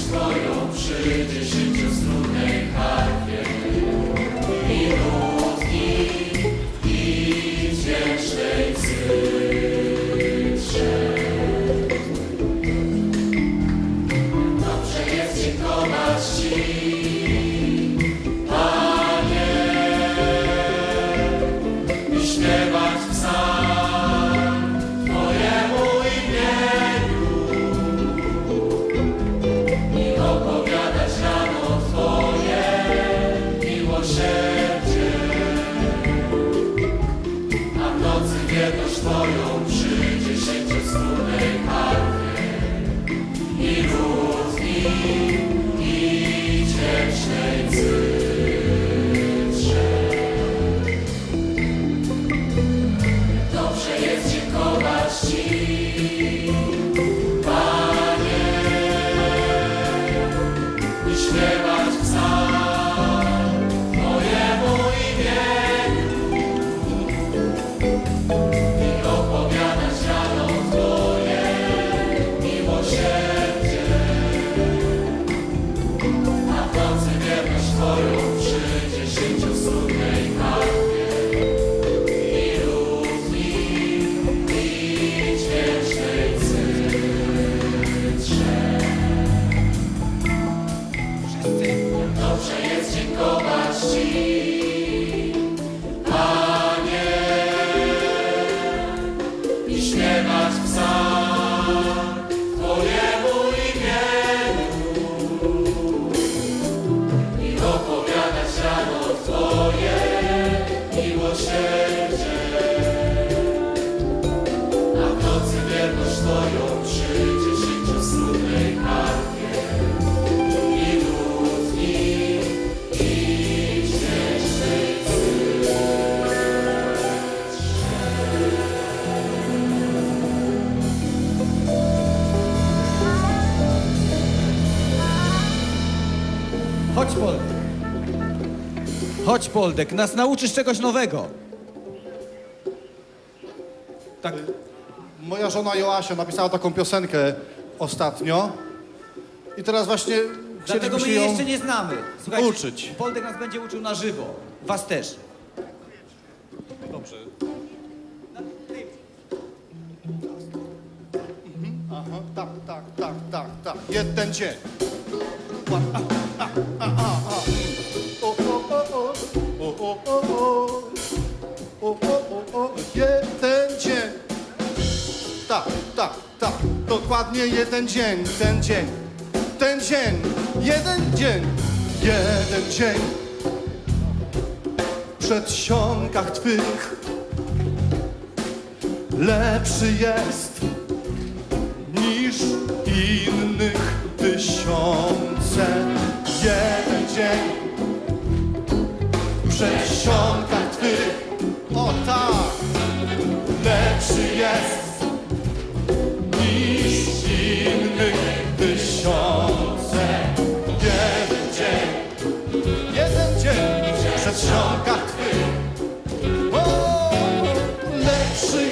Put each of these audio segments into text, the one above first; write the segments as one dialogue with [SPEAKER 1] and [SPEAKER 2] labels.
[SPEAKER 1] stoją przy dyszy. Wierność Twoją
[SPEAKER 2] Chodź, Poldek, nas nauczysz czegoś nowego. Tak,
[SPEAKER 3] Moja żona Joasia napisała taką piosenkę ostatnio i teraz właśnie
[SPEAKER 2] dlatego my
[SPEAKER 3] chcielibyśmy
[SPEAKER 2] jej
[SPEAKER 3] ją...
[SPEAKER 2] jeszcze nie znamy. Słuchajcie,
[SPEAKER 3] uczyć.
[SPEAKER 2] Poldek nas będzie uczył na żywo. Was też.
[SPEAKER 3] Dobrze. Aha, tak, tak, tak, tak, tak. Jeden dzień. Jeden dzień, ten dzień. Ten dzień. Jeden dzień. Jeden dzień. W przedsionkach Twych lepszy jest niż innych tysiące. Jeden dzień przedsionkach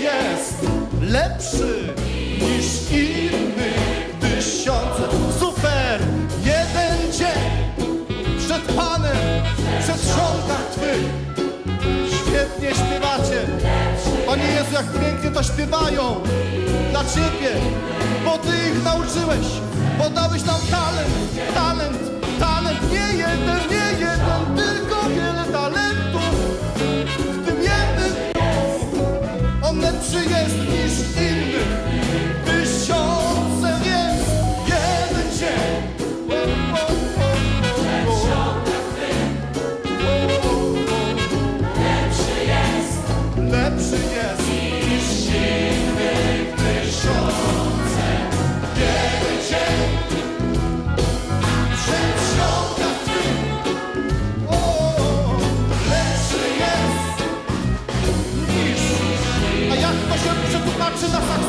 [SPEAKER 3] jest, lepszy niż innych tysiące. Super! Jeden dzień przed Panem, przed trzonkach Twych. Świetnie śpiewacie. Panie Jezu, jak pięknie to śpiewają. Dla Ciebie, bo Ty ich nauczyłeś, bo dałeś nam talent, talent, talent. Nie jeden, nie jeden, tylko lepszy jest niż innych. Lepszy jest